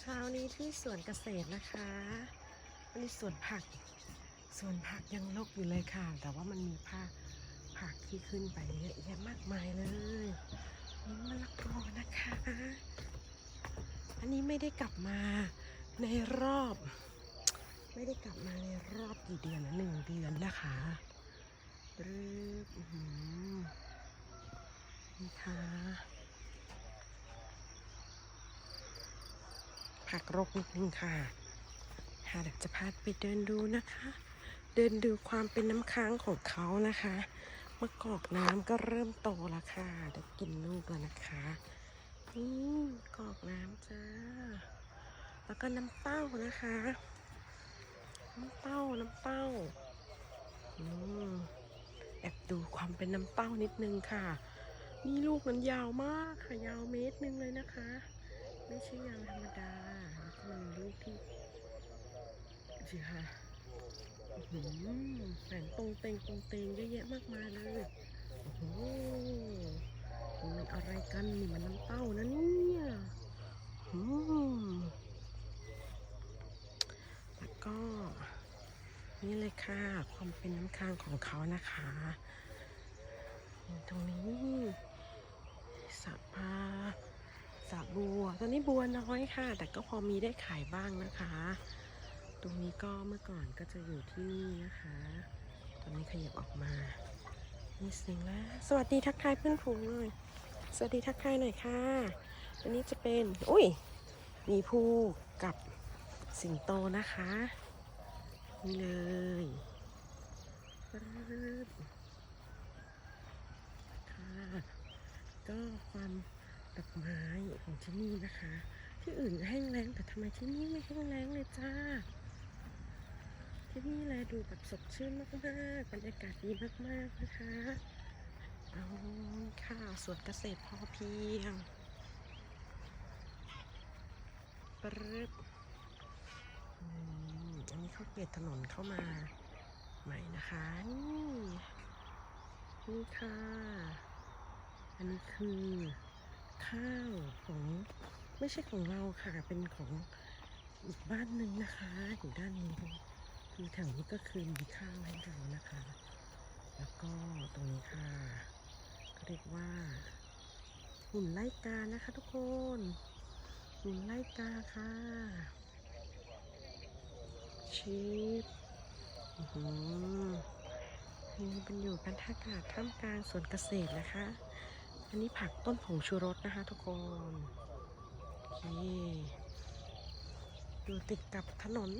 เช้านี้ที่สวนเกษตรนะคะอันนี้สวนผัก สวนผักยังรกอยู่เลยค่ะ แต่ว่ามันมีผ้าผักที่ขึ้นไปเยอะแยะมากมายเลยนี่มะละกอนะคะ อันนี้ไม่ได้กลับมาในรอบ ไม่ได้กลับมาในรอบกี่เดือนนะหนึ่งเดือนนะคะรึบอื้อหือนี่ค่ะ ผักรกนิดนึงค่ะค่ะเดี๋ยวจะพาไปเดินดูนะคะ เดินดูความเป็นน้ำค้างของเขานะคะมะกอกน้ำก็เริ่มโตแล้วค่ะเดี๋ยวกินลูกแล้วนะคะนี่กอกน้ำจ้า แล้วก็น้ำเต้านะคะ น้ำเต้าน้ำเต้าอืมแอบดูความเป็นน้ำเต้านิดนึงค่ะ นี่ลูกมันยาวมากค่ะ ยาวเมตรหนึงเลยนะคะ ไม่ใช่ยางธรรมดามันลูกที่สิค่ะหือแสงตรงเตงตรงเตงเยอะแยะมากมายเลย โอ้โหมันอะไรกันนี่มันน้ำเต้านะเนี่ยอืมแล้วก็ นี่เลยค่ะ ความเป็นน้ำค้างของเขานะคะ ตรงนี้สะปา สระบัว ตอนนี้บัวน้อยค่ะ แต่ก็พอมีได้ขายบ้างนะคะ ตรงนี้ก็เมื่อก่อนก็จะอยู่ที่นี่นะคะ ตอนนี้ขยับออกมามีเสียงแล้วสวัสดีทักทายเพื่อนฝูงหน่อยสวัสดีทักทายหน่อยค่ะ อันนี้จะเป็น อุ้ย มีผู้กับสิงโตนะคะ นี่เลยค่ะก็ความ ดอกไม้ของที่นี่นะคะ ที่อื่นแห้งแล้งแต่ทำไมที่นี่ไม่แห้งแล้งเลยจ้า ที่นี่แลดูแบบสดชื่นมากๆบรรยากาศดีมากๆนะคะเอาค่ะสวนเกษตรพอเพียงปรึบอันนี้เขาเปลี่ยนถนนเข้ามาใหม่นะคะ นี่ นี่ค่ะ อันนี้คือ ข้าวของไม่ใช่ของเราค่ะ เป็นของอีกบ้านหนึ่งนะคะอยู่ด้านนี้คือแถวนี้ก็คือมีข้าวให้เรานะคะ แล้วก็ตรงนี้ค่ะก็เรียกว่าหุ่นไล่กานะคะทุกคนหุ่นไล่กาค่ะชีพอือหือนี่เป็นอยู่กันท่ากาศท่ามกลางสวนเกษตรนะคะ อันนี้ผักต้นผงชูรสนะคะทุกคนโอเคอยู่ติดกับถนน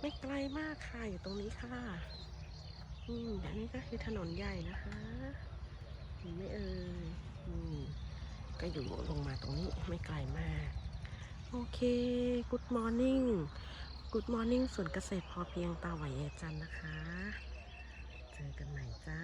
ไม่ไกลมากค่ะ อยู่ตรงนี้ค่ะ อืมอันนี้ก็คือถนนใหญ่นะคะเห็นไหม่เอ่ยอืมก็อยู่ลงมาตรงนี้ไม่ไกลมาก โอเค Good morning Good morning ส่วนเกษตรพอเพียงตาไหวเยจันนะคะ เจอกันใหม่จ้า